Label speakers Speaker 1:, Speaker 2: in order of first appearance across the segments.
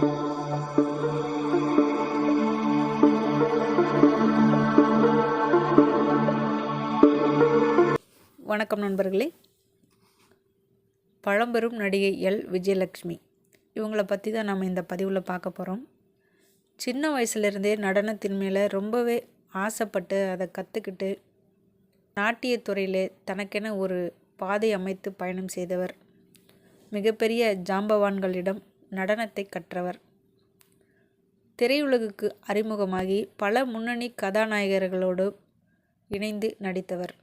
Speaker 1: வணக்கம் நண்பர்களே. பழம்பெரும் நடிகை எல். விஜயலக்ஷ்மி இவங்கள பற்றி தான் நம்ம இந்த பதிவில் பார்க்க போகிறோம் சின்ன வயசுலேருந்தே நடனத்தின் மேலே ரொம்பவே ஆசைப்பட்டு அதை கற்றுக்கிட்டு நாட்டியத்துறையிலே தனக்கென ஒரு பாதை அமைத்து பயணம் செய்தவர். மிகப்பெரிய ஜாம்பவான்களிடம் நடனத்தை கற்றவர். திரையுலகுக்கு அறிமுகமாகி பல முன்னணி கதாநாயகர்களோடு இணைந்து நடித்தவர்.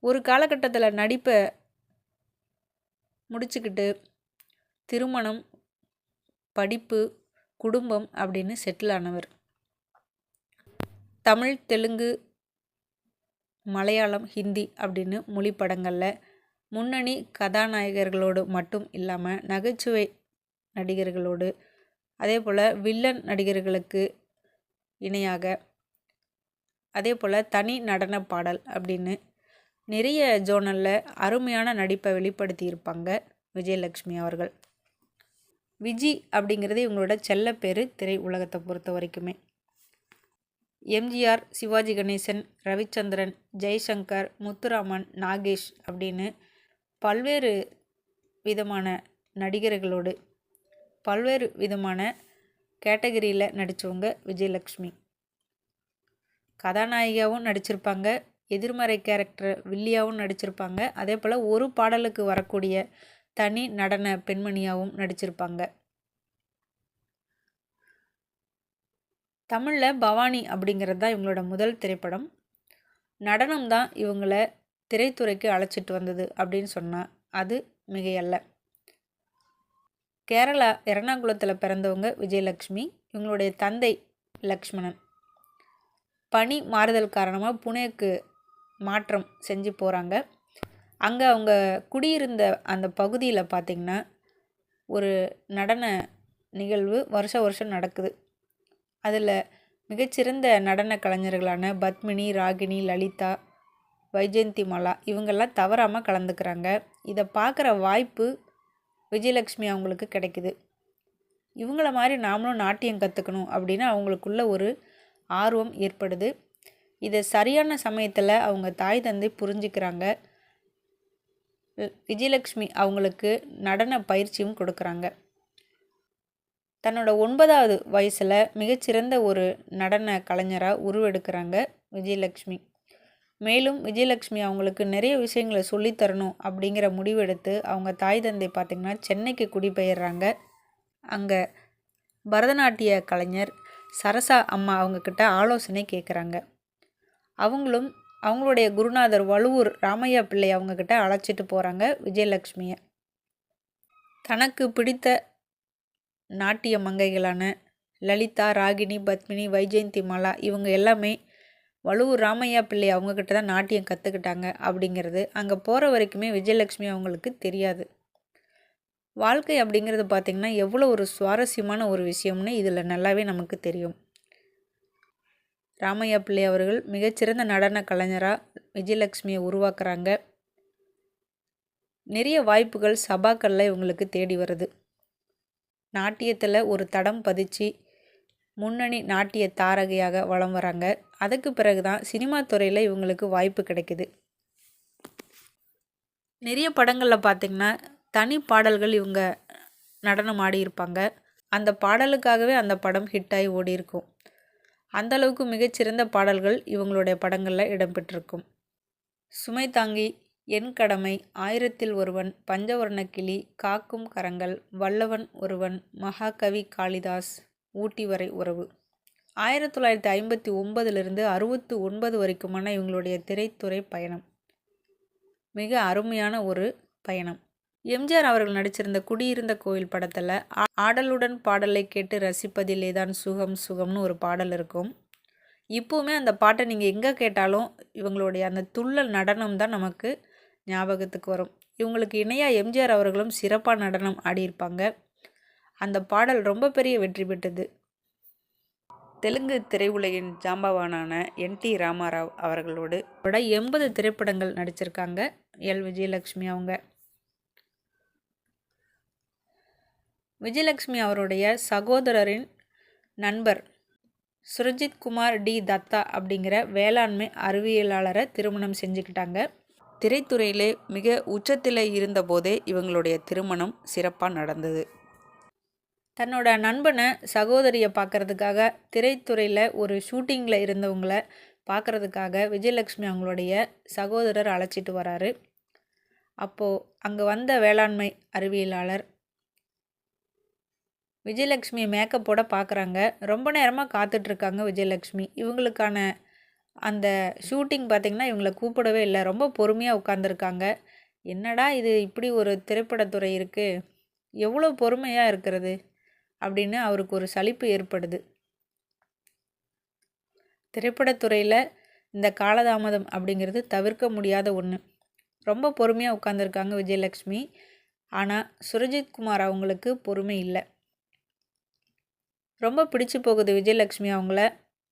Speaker 1: ஒரு காலகட்டத்தில் நடிப்பை முடிச்சுக்கிட்டு திருமணம் படிப்பு குடும்பம் அப்படின்னு செட்டில் ஆனவர். தமிழ் தெலுங்கு மலையாளம் ஹிந்தி அப்படின்னு மொழி படங்களில் முன்னணி கதாநாயகர்களோடு மட்டும் இல்லாமல் நகைச்சுவை நடிகர்களோடு அதே போல் வில்லன் நடிகர்களுக்கு இணையாக அதே போல் தனி நடன பாடல் அப்படின்னு நிறைய ஜோனலில் அருமையான நடிப்பை வெளிப்படுத்தியிருப்பாங்க விஜயலக்ஷ்மி அவர்கள். விஜி அப்படிங்கிறது இவங்களோட செல்ல பேர் திரை உலகத்தை பொறுத்த வரைக்குமே. எம்ஜிஆர் சிவாஜி கணேசன் ரவிச்சந்திரன் ஜெய்சங்கர் முத்துராமன் நாகேஷ் அப்படின்னு பல்வேறு விதமான நடிகர்களோடு பல்வேறு விதமான கேட்டகரியில் நடித்தவங்க விஜயலக்ஷ்மி. கதாநாயகியாகவும் நடிச்சிருப்பாங்க எதிர்மறை கேரக்டர் வில்லியாகவும் நடிச்சிருப்பாங்க. அதே போல் ஒரு பாடலுக்கு வரக்கூடிய தனி நடன பெண்மணியாகவும் நடிச்சிருப்பாங்க. தமிழில் பவானி அப்படிங்கிறது தான் இவங்களோட முதல் திரைப்படம். நடனம் தான் இவங்களை திரைத்துறைக்கு அழைச்சிட்டு வந்தது அப்படின்னு சொன்னால் அது மிகையல்ல. கேரளா எர்ணாகுளத்தில் பிறந்தவங்க விஜயலக்ஷ்மி இவங்களுடைய தந்தை லக்ஷ்மணன். பனி மாறுதல் காரணமாக புனேக்கு மாற்றம் செஞ்சு போகிறாங்க அங்கே அவங்க குடியிருந்த அந்த பகுதியில் பார்த்திங்கன்னா ஒரு நடன நிகழ்வு வருஷ வருஷம் நடக்குது. அதில் மிகச்சிறந்த நடன கலைஞர்களான பத்மினி ராகினி லலிதா வைஜெயந்தி மாலா இவங்கெல்லாம் தவறாமல் கலந்துக்கிறாங்க. இதை பார்க்குற வாய்ப்பு விஜயலக்ஷ்மி அவங்களுக்கு கிடைக்குது. இவங்கள மாதிரி நாமளும் நாட்டியம் கற்றுக்கணும் அப்படின்னு அவங்களுக்குள்ள ஒரு ஆர்வம் ஏற்படுது. இதை சரியான சமயத்தில் அவங்க தாய் தந்தை புரிஞ்சுக்கிறாங்க. விஜயலக்ஷ்மி அவங்களுக்கு நடன பயிற்சியும் கொடுக்குறாங்க. தன்னோட ஒன்பதாவது வயசில் மிகச்சிறந்த ஒரு நடன கலைஞராக உருவெடுக்கிறாங்க விஜயலக்ஷ்மி மேலும் விஜயலக்ஷ்மி அவங்களுக்கு நிறைய விஷயங்களை சொல்லித்தரணும் அப்படிங்கிற முடிவெடுத்து அவங்க தாய் தந்தை பார்த்திங்கன்னா சென்னைக்கு குடிபெயர்றாங்க. அங்கே பரதநாட்டிய கலைஞர் சரசா அம்மா அவங்கக்கிட்ட ஆலோசனை கேட்குறாங்க அவங்களும் அவங்களுடைய குருநாதர் வலுவூர் ராமையா பிள்ளை அவங்கக்கிட்ட அழைச்சிட்டு போகிறாங்க விஜயலக்ஷ்மியை தனக்கு பிடித்த நாட்டிய மங்கைகளான லலிதா ராகினி பத்மினி வைஜெயந்தி மாலா இவங்க எல்லாமே வலுவூர் ராமையா பிள்ளை அவங்கக்கிட்ட தான் நாட்டியம் கற்றுக்கிட்டாங்க அப்படிங்கிறது அங்கே போகிற வரைக்குமே விஜயலக்ஷ்மி அவங்களுக்கு தெரியாது. வாழ்க்கை அப்படிங்கிறது பார்த்திங்கன்னா எவ்வளோ ஒரு சுவாரஸ்யமான ஒரு விஷயம்னு இதில் நல்லாவே நமக்கு தெரியும். ராமையா பிள்ளை அவர்கள் மிகச்சிறந்த நடன கலைஞராக விஜயலக்ஷ்மியை உருவாக்குறாங்க. நிறைய வாய்ப்புகள் சபாக்களில் இவங்களுக்கு தேடி வருது. நாட்டியத்தில் ஒரு தடம் பதிச்சு முன்னணி நாட்டிய தாரகையாக வளம் வராங்க. அதுக்கு பிறகு தான் சினிமா துறையில் இவங்களுக்கு வாய்ப்பு கிடைக்குது. நிறைய படங்களில் பார்த்திங்கன்னா தனி பாடல்கள் இவங்க நடனம் ஆடியிருப்பாங்க அந்த பாடலுக்காகவே அந்த படம் ஹிட்டாகி ஓடி இருக்கும். அந்தளவுக்கு மிகச்சிறந்த பாடல்கள் இவங்களுடைய படங்களில் இடம்பெற்றிருக்கும். சுமை தாங்கி என் கடமை ஆயிரத்தில் ஒருவன் பஞ்சவர்ண கிளி காக்கும் கரங்கள் வல்லவன் ஒருவன் மகாகவி காளிதாஸ் ஊட்டி வரை உறவு. ஆயிரத்தி தொள்ளாயிரத்தி ஐம்பத்தி ஒன்பதுலேருந்து அறுபத்தி ஒன்பது வரைக்குமான இவங்களுடைய திரைத்துறை பயணம். மிக அருமையான ஒரு பயணம். எம்ஜிஆர் அவர்கள் நடிச்சிருந்த குடியிருந்த கோயில் படத்தில் ஆடலுடன் பாடலை கேட்டு ரசிப்பதிலே தான் சுகம் சுகம்னு ஒரு பாடல் இருக்கும். இப்போவுமே அந்த பாட்டை நீங்கள் எங்கே கேட்டாலும் இவங்களுடைய அந்த துள்ளல் நடனம் தான் நமக்கு ஞாபகத்துக்கு வரும். இவங்களுக்கு இணையாக எம்ஜிஆர் அவர்களும் சிறப்பாக நடனம் ஆடியிருப்பாங்க. அந்த பாடல் ரொம்ப பெரிய வெற்றி பெற்றது. தெலுங்கு திரையுலகின் ஜாம்பவானான என் டி ராமாராவ் அவர்களோடு எண்பது திரைப்படங்கள் நடிச்சிருக்காங்க எல். விஜயலட்சுமி அவங்க. விஜயலட்சுமி அவருடைய சகோதரரின் நண்பர் சுரஜித் குமார் டி. தத்தா அப்படிங்கிற வேளாண்மை அறிவியலாளரை திருமணம் செஞ்சுக்கிட்டாங்க. திரைத்துறையிலே மிக உச்சத்தில் இருந்தபோதே இவங்களுடைய திருமணம் சிறப்பாக நடந்தது. தன்னோட நண்பனை சகோதரியை பார்க்குறதுக்காக திரைத்துறையில் ஒரு ஷூட்டிங்கில் இருந்தவங்கள பார்க்குறதுக்காக விஜயலட்சுமி அவங்களுடைய சகோதரர் அழைச்சிட்டு வராரு. அப்போது அங்கே வந்த வேளாண்மை அறிவியலாளர் விஜயலக்ஷ்மி மேக்கப்போட பார்க்குறாங்க ரொம்ப நேரமாக காத்துட்ருக்காங்க விஜயலக்ஷ்மி இவங்களுக்கான அந்த ஷூட்டிங் பார்த்திங்கன்னா இவங்களை கூப்பிடவே இல்லை. ரொம்ப பொறுமையாக உட்காந்துருக்காங்க என்னடா இது இப்படி ஒரு திரைப்படத்துறை இருக்குது எவ்வளோ பொறுமையாக இருக்கிறது? அப்படின்னு அவருக்கு ஒரு சலிப்பு ஏற்படுது. திரைப்படத்துறையில் இந்த காலதாமதம் அப்படிங்கிறது தவிர்க்க முடியாத ஒன்று ரொம்ப பொறுமையாக உட்காந்துருக்காங்க விஜயலக்ஷ்மி ஆனால் சுரஜித் குமார் அவங்களுக்கு பொறுமை இல்லை. ரொம்ப பிடிச்சு போகுது விஜயலக்ஷ்மி அவங்கள.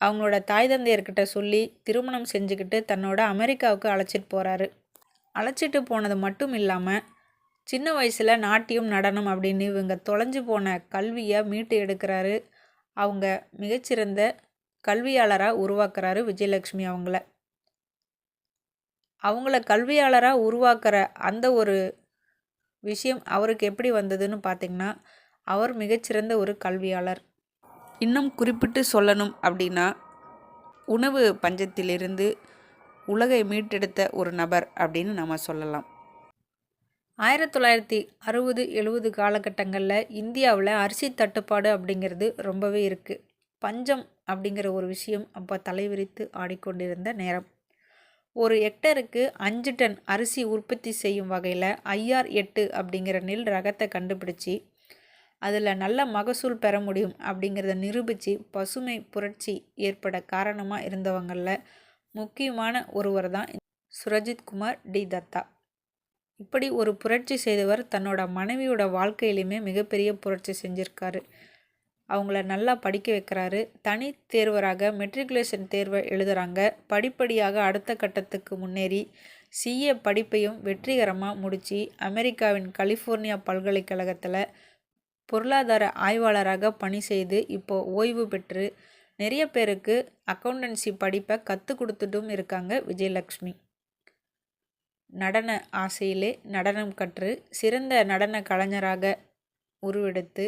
Speaker 1: அவங்களோட தாய் தந்தையர்கிட்ட சொல்லி திருமணம் செஞ்சுக்கிட்டு தன்னோட அமெரிக்காவுக்கு அழைச்சிட்டு போகிறாரு அழைச்சிட்டு போனது மட்டும் இல்லாமல் சின்ன வயசில் நாட்டியம் நடனம் அப்படின்னு இவங்க தொலைஞ்சு போன கல்வியை மீட்டு எடுக்கிறாரு. அவங்க மிகச்சிறந்த கல்வியாளராக உருவாக்குறாரு விஜயலக்ஷ்மி அவங்கள. அவங்கள கல்வியாளராக உருவாக்குற அந்த ஒரு விஷயம் அவருக்கு எப்படி வந்ததுன்னு பார்த்திங்கன்னா அவர் மிகச்சிறந்த ஒரு கல்வியாளர். இன்னும் குறிப்பிட்டு சொல்லணும் அப்படின்னா உணவு பஞ்சத்திலிருந்து உலகை மீட்டெடுத்த ஒரு நபர் அப்படின்னு நம்ம சொல்லலாம். ஆயிரத்தி தொள்ளாயிரத்தி அறுபது எழுபது காலகட்டங்களில் இந்தியாவில் அரிசி தட்டுப்பாடு அப்படிங்கிறது ரொம்பவே இருக்குது பஞ்சம் அப்படிங்கிற ஒரு விஷயம் அப்போ தலைவிரித்து ஆடிக்கொண்டிருந்த நேரம். ஒரு ஹெக்டருக்கு அஞ்சு டன் அரிசி உற்பத்தி செய்யும் வகையில் ஐஆர் எட்டு அப்படிங்கிற நெல் ரகத்தை கண்டுபிடிச்சி அதில் நல்ல மகசூல் பெற முடியும் அப்படிங்கிறத நிரூபித்து பசுமை புரட்சி ஏற்பட காரணமாக இருந்தவங்களில் முக்கியமான ஒருவர் தான் சுரஜித் குமார் டி. தத்தா. இப்படி ஒரு புரட்சி செய்தவர் தன்னோட மனைவியோட வாழ்க்கையிலையுமே மிகப்பெரிய புரட்சி செஞ்சுருக்காரு. அவங்கள நல்லா படிக்க வைக்கிறாரு. தனி தேர்வராக மெட்ரிகுலேஷன் தேர்வை எழுதுகிறாங்க படிப்படியாக அடுத்த கட்டத்துக்கு முன்னேறி சிஏ படிப்பையும் வெற்றிகரமாக முடித்து அமெரிக்காவின் கலிஃபோர்னியா பல்கலைக்கழகத்தில் பொருளாதார ஆய்வாளராக பணி செய்து இப்போது ஓய்வு பெற்று நிறைய பேருக்கு அக்கௌண்டன்சி படிப்பை கற்றுக் கொடுத்துட்டும் இருக்காங்க விஜயலக்ஷ்மி நடன ஆசையிலே நடனம் கற்று சிறந்த நடன கலைஞராக உருவெடுத்து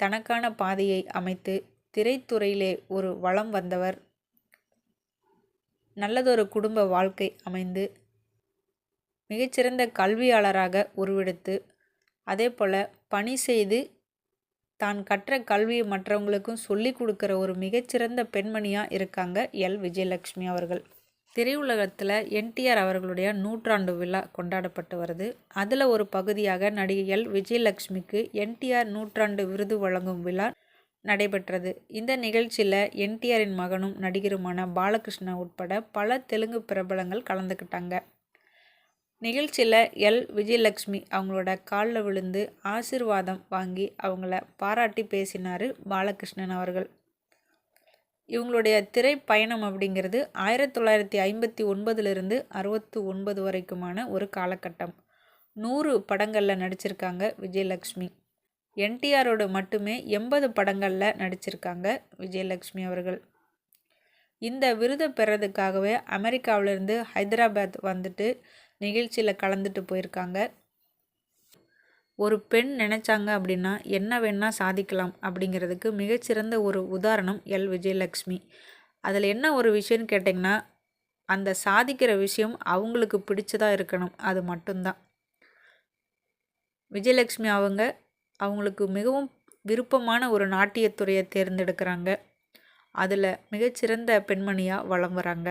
Speaker 1: தனக்கான பாதையை அமைத்து திரைத்துறையிலே ஒரு வளம் வந்தவர். நல்லதொரு குடும்ப வாழ்க்கை அமைந்து மிகச்சிறந்த கல்வியாளராக உருவெடுத்து அதே போல் பணி செய்து தான் கற்ற கல்வியை மற்றவங்களுக்கும் சொல்லிக் கொடுக்குற ஒரு மிகச்சிறந்த பெண்மணியாக இருக்காங்க எல். விஜயலக்ஷ்மி அவர்கள். திரையுலகத்தில் என்டிஆர் அவர்களுடைய நூற்றாண்டு விழா கொண்டாடப்பட்டு வருது. அதில் ஒரு பகுதியாக நடிகை எல் விஜயலக்ஷ்மிக்கு என்டிஆர் நூற்றாண்டு விருது வழங்கும் விழா நடைபெற்றது. இந்த நிகழ்ச்சியில் என்டிஆரின் மகனும் நடிகருமான பாலகிருஷ்ணா உட்பட பல தெலுங்கு பிரபலங்கள் கலந்துக்கிட்டாங்க நிகழ்ச்சியில் எல். விஜயலக்ஷ்மி அவங்களோட காலில் விழுந்து ஆசிர்வாதம் வாங்கி அவங்கள பாராட்டி பேசினார் பாலகிருஷ்ணன் அவர்கள். இவங்களுடைய திரைப்பயணம் அப்படிங்கிறது ஆயிரத்தி தொள்ளாயிரத்தி ஐம்பத்தி ஒன்பதுலேருந்து அறுபத்தி ஒன்பது வரைக்குமான ஒரு காலகட்டம். நூறு படங்களில் நடிச்சிருக்காங்க விஜயலக்ஷ்மி என்டிஆரோட மட்டுமே எண்பது படங்களில் நடிச்சிருக்காங்க விஜயலக்ஷ்மி அவர்கள். இந்த விருதை பெறதுக்காகவே அமெரிக்காவிலேருந்து ஹைதராபாத் வந்துட்டு நிகழ்ச்சியில் கலந்துட்டு போயிருக்காங்க. ஒரு பெண் நினச்சாங்க அப்படின்னா என்ன வேணால் சாதிக்கலாம் அப்படிங்கிறதுக்கு மிகச்சிறந்த ஒரு உதாரணம் எல். விஜயலக்ஷ்மி. அதில் என்ன ஒரு விஷயம்னு கேட்டிங்கன்னா அந்த சாதிக்கிற விஷயம் அவங்களுக்கு பிடிச்சதாக இருக்கணும். அது மட்டும்தான். விஜயலக்ஷ்மி அவங்க அவங்களுக்கு மிகவும் விருப்பமான ஒரு நாட்டியத்துறையை தேர்ந்தெடுக்கிறாங்க. அதில் மிகச்சிறந்த பெண்மணியாக வளம் வராங்க.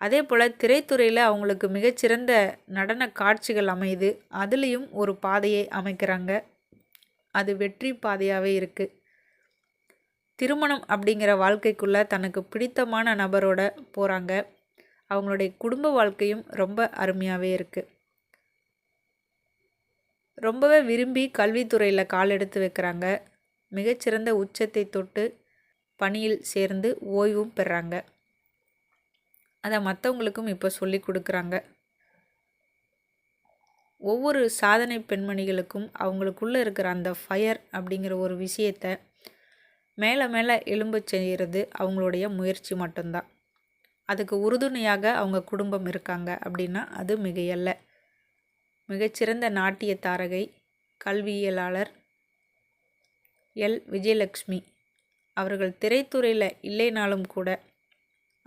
Speaker 1: அதே போல் திரைத்துறையில் அவங்களுக்கு மிகச்சிறந்த நடன காட்சிகள் அமையுது. அதுலேயும் ஒரு பாதையை அமைக்கிறாங்க. அது வெற்றி பாதையாகவே இருக்குது திருமணம் அப்படிங்கிற வாழ்க்கைக்குள்ளே தனக்கு பிடித்தமான நபரோட போகிறாங்க அவங்களுடைய குடும்ப வாழ்க்கையும் ரொம்ப அருமையாகவே இருக்குது ரொம்பவே விரும்பி கல்வித்துறையில் கால் எடுத்து வைக்கிறாங்க. மிகச்சிறந்த உச்சத்தை தொட்டு பணியில் சேர்ந்து ஓய்வும் பெறாங்க. அதை மற்றவங்களுக்கும் இப்போ சொல்லி கொடுக்குறாங்க. ஒவ்வொரு சாதனை பெண்மணிகளுக்கும் அவங்களுக்குள்ளே இருக்கிற அந்த ஃபயர் அப்படிங்கிற ஒரு விஷயத்தை மேலே மேலே எலும்பு செய்கிறது அவங்களுடைய முயற்சி மட்டும்தான். அதுக்கு உறுதுணையாக அவங்க குடும்பம் இருக்காங்க அப்படின்னா அது மிகையல்ல. மிகச்சிறந்த நாட்டிய தாரகை கல்வியலாளர் எல். விஜயலக்ஷ்மி அவர்கள் திரைத்துறையில் இல்லைனாலும் கூட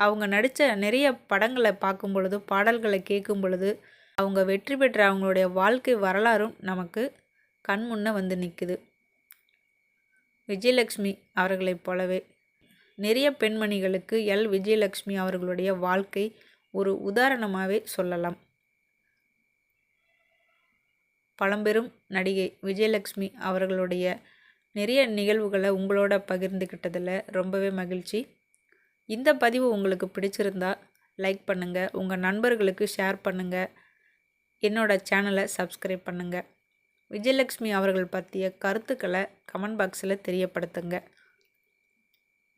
Speaker 1: அவங்க நடித்த நிறைய படங்களை பார்க்கும் பொழுது பாடல்களை கேட்கும் பொழுது அவங்க வெற்றி பெற்ற அவங்களுடைய வாழ்க்கை வரலாறும் நமக்கு கண் முன்னே வந்து நிற்குது விஜயலக்ஷ்மி அவர்களைப் போலவே நிறைய பெண்மணிகளுக்கு எல். விஜயலக்ஷ்மி அவர்களுடைய வாழ்க்கை ஒரு உதாரணமாகவே சொல்லலாம். பழம்பெரும் நடிகை விஜயலக்ஷ்மி அவர்களுடைய நிறைய நிகழ்வுகளை உங்களோட பகிர்ந்துக்கிட்டதில் ரொம்பவே மகிழ்ச்சி. இந்த பதிவு உங்களுக்கு பிடிச்சிருந்தா லைக் பண்ணுங்கள் உங்கள் நண்பர்களுக்கு ஷேர் பண்ணுங்கள் என்னோடய சேனலை சப்ஸ்கிரைப் பண்ணுங்கள் விஜயலக்ஷ்மி அவர்கள் பற்றிய கருத்துக்களை கமெண்ட் பாக்ஸில் தெரியப்படுத்துங்க.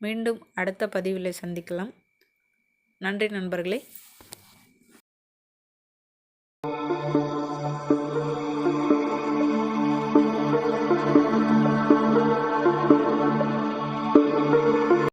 Speaker 1: மீண்டும் அடுத்த பதிவில் சந்திக்கலாம். நன்றி நண்பர்களே.